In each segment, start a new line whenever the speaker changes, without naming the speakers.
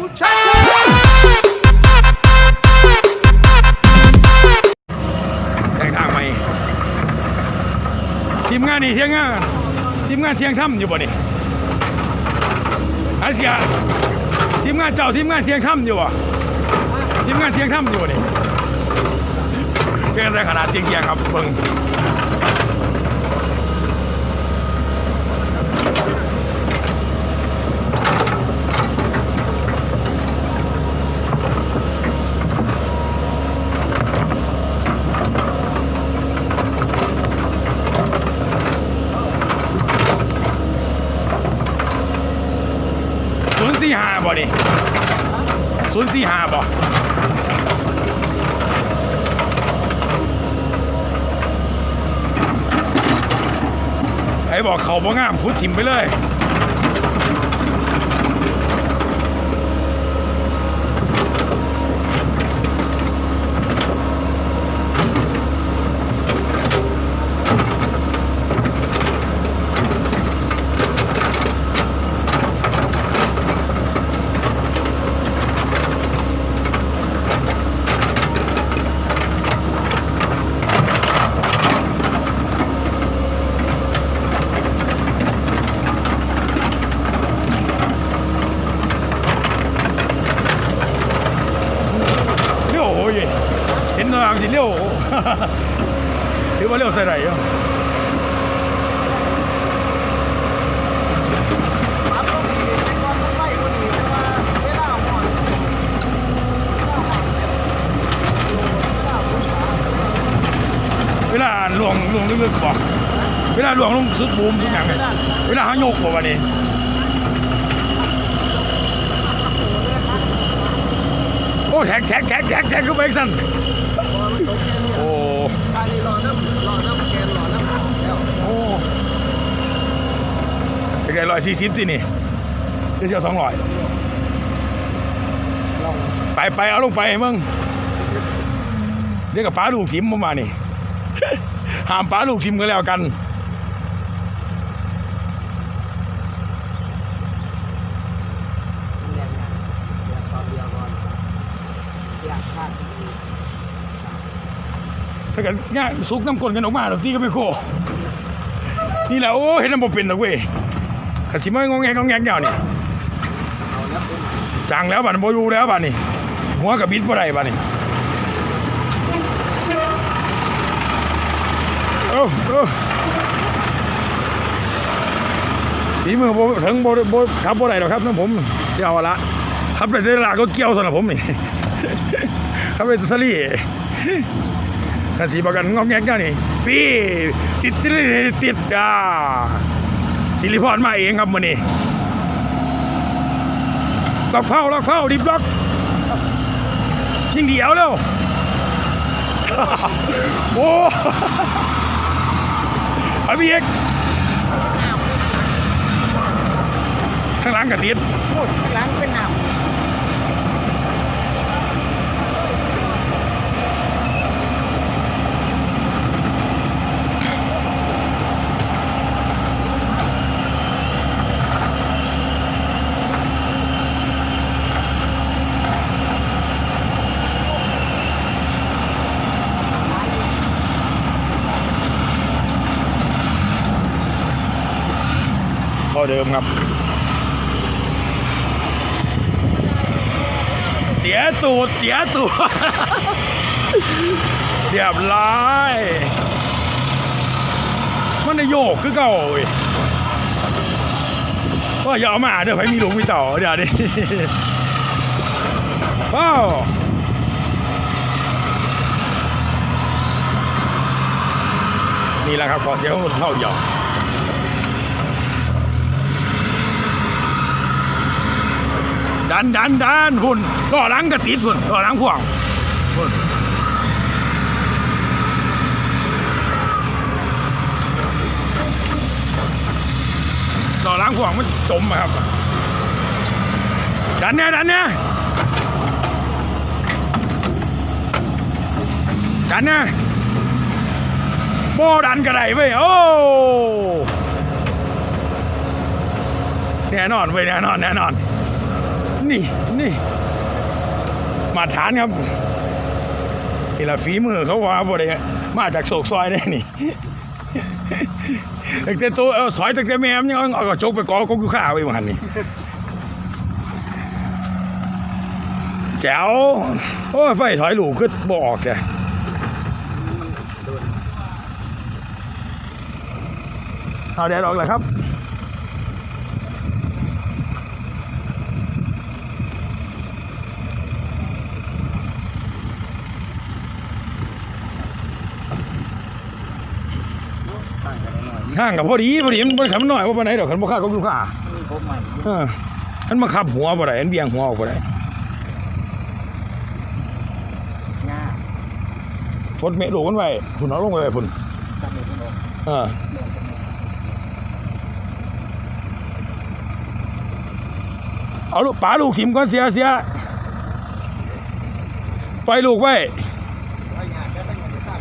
muchachos. แทงทางไหมทีมงานนี่เทียงงานทีมงานเทียงถ้ำอยู่บ่นี่ไอเสียทีมงานเจ้าทีมงานเทียงถ้ำอยู่บ่ทีมงานเทียงถ้ำอยู่บ่นี่เกิดอะขนาดเทียงเทียงครับเบิ่ง สี่ห้าบ่นี่ศูนย์สี่ห้าบ่ไอ้บอกเขาบ่งามพุดถิ่มไปเลยางสิเร็วถือว่าเร็วใส่ไหนอะ
ปั๊บต้องมีเวันต้อว่าเลาหอนเวลาหอนเนี่เวลาห
ลวงหลวงลึกๆบอกเวลาหลวงลงสุดบูมทุกอย่างเลยเวลาหายกบอกว่านี่โอ้แท็กแท็กแท็กแท็กแท็กเข้าไป
อมันตกแค่นี้
โอ้
ทางนี้รอน้ำรอน้ำแกนรอน้ำหอมแล้ว
โอ้เป็นไงร้อยสี่สิบที่นี่เดี๋ยวสองร้อยไปไปเอาลงไปมึงเรียกกับป้าลูกทิมมามานี่ ห้ามป้าลูกทิมกันแล้วกัน
แรงงานอยากความเดียวก่อนอยากพลาด
ถ้าเกิดง่ายซุกน้ำกลนกันออกมาดอกตีก็ไม่โคนี่แหละโอ้เห็นน้ำบ่เป็นดอกเว้ยขัดสิไม่งงแงงงแงงเงานี่
เอาแล้วเป็น
จังแล้วบัดนบ่อยู่แล้วบัดนี่หัวกับบิดบ่ได้บัดนี่โอ้โอ้ฝีมือบ่ถึงบ่บ่ขับบ่ได้หรอกครับน้ำผมเดี๋ยวเอาละขับได้แต่ลาก็เกี่ยวสำหรับผมนี่ขับได้แต่สลี่ กันสีประกันงอกแงกเงานี่พี่ติดติดติดติดอ่าสิริพรมาเองครับมื้อนี้ล็อกเผาล็อกเผาดิบล็อกยิงเดียวแล้วโอ้เอาพี่เอกข้างหลังกระติด
พูดหลังเป็นหนาว
ท่าเดิมครับ เสียตูดเสียตูดเรียบร้อยมันได้โยกคือเก่าเว้ยว่าอย่าเอามาเดี๋ยวไปมีหลูกมีเต่าเดี๋ยวดิว้าวนี่แหละครับขอเสียงของเท่าเดียว ดันดันดันหุ่นล้อหลังกระติดหุ่นล้อหลังพ่วงหุ่นล้อหลังพ่วงมันจมอะครับ ดันเนี่ยดันเนี่ยดันเนี่ยโบดันกระไดเว้ยโอ้แน่นอนเว้ยแน่นอนแน่นอน นี่นี่มาฐานครับนี่ละฝีมือเขาว่าบ่ได้มาจากโศกซอยได้นี่ตั้งแต่ตัวเอาสอยตั้งแต่แม่มยังเอากระจกไปกอกกอยู่ข้าไว้มาหันนี่แจ๋วโอ้ยไฟถอยหลูขึ้นบออกแกเอาแดดออกเลยครับ
ต่างกัน หน่อย
ห่างกับพอดีพอดีมันมันขับหน่อยว่าปานไหนดอกขันบ่ค่าก็อยู่ข้า
นี่พบใหม่
เออมันมาขับหัวบ่ได้มันเบี่ยงหัวออกบ่ได้
ง่า
พดเมะลูกมันไว้พุ่นเอาลงไปไว้พุ่น
ตั้งเลยพี่น้อง
เออเอาลูกป๋าลูกขิมก่อนเสียเสียปล่อยลูกไว้
ไอ้งานแค่ตั้งเงินตั้ง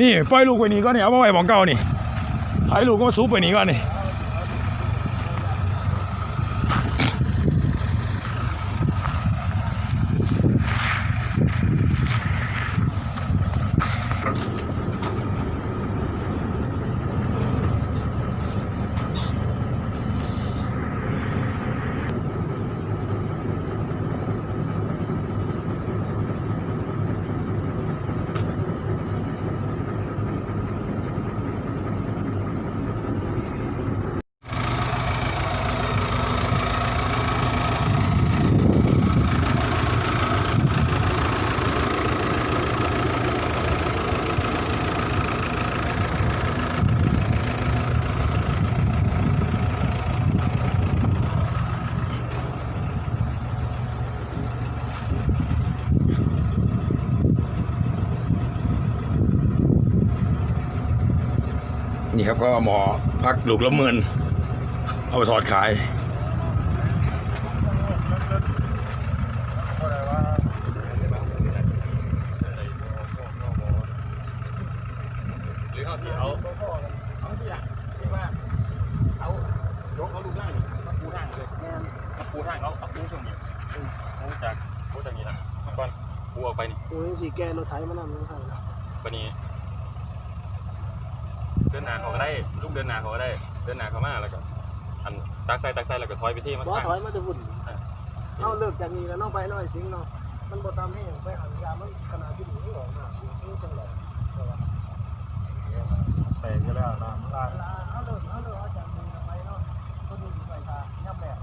นี่ปล่อยลูกไว้นี่ก่อนนี่เอามาไว้หมองเก่านี่ ไอ้ลูกก็มาสูบไปนี่ก่อนนี่ ครับก็หมอพักลูกละหมื่นเอาไปถอดขาย
หรือเอาที่เอาเอาที่ละที่ว่าเอายกเอาลูกนั่งมาปูทางเลยมาปูทางเอาเอาปูตรงนี้ปูจากปูจากนี้ละมาก่อนปูออกไปนี่
โอ้ยสีแกเรถไถมันนั่นมันใช่
วันนี้ หนาเขาก็ได้ลูกเดินหนาเขาก็ได้ เดินหนาเขามาแล้วก็อันตักใส่ตักใส่แล้วก็ถอยไปที่มัน
บ่
ทาง
ถอยมาจะวุ่นเอาเลิกจากนี้แล้วน้องไปน้อยสิงเนาะมันบ่ตามให้ไปหันยามันขนาดที่นี่หรอกนะนี่จังเลย
ไปก็แล้วนะมันลา
เอาเลิกเอาเลิกเอาจากนี้ไปเนาะคนนี้ไปทางย่ำแหลก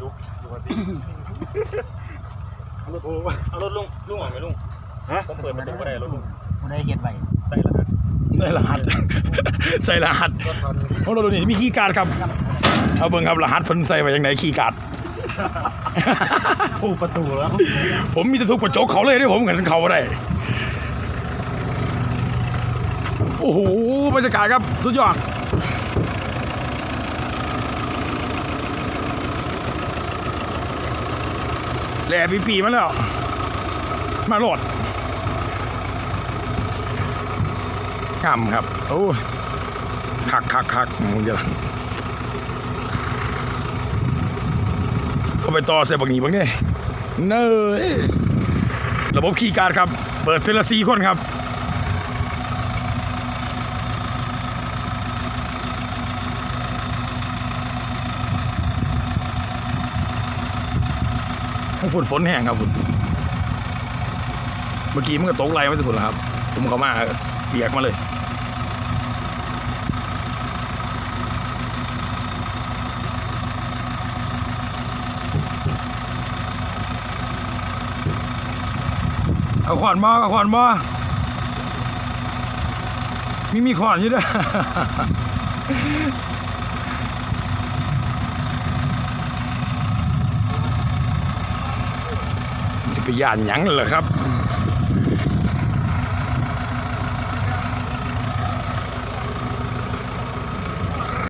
จุกอยู่วันที่ เอารถเอารถลุงลุงออกไหมลุงฮะผมเปิดประตูก็ได้รถลุง
บ่ได้เฮ็ดไว้
ได้แล้วฮะ
ใส่รหัสใส่รหัสของเราดูนี่มีคีย์การ์ดครับเอาเบิ่งครับรหัสเพิ่นใส่ไว้ยังไงคีย์การ์ด
ถูกประตูแล้ว
ผมมีแต่ทุกกระจกเขาเลยเด้ผมกันเขาบ่ได้โอ้โหบรรยากาศครับ สุดยอด แหล่ปีปีมาแล้ว มาโหลดงามครับ โอ้ยคักคักคักมึงจะล่ะเอาไปต่อเส่บักหนีบักนี่เนยระบบขี่การครับ เปิดเทอละสี่คนครับ ฝนฝนแห้งครับคุณเมื่อกี้มันก็ตกไหลมาทุกคนแล้วครับ ผมเข้ามาเบียกมาเลยเอาขวานมาเอาขวานมามีมีขวานอยู่ด้วย จะไปยานหยังเหรอครับ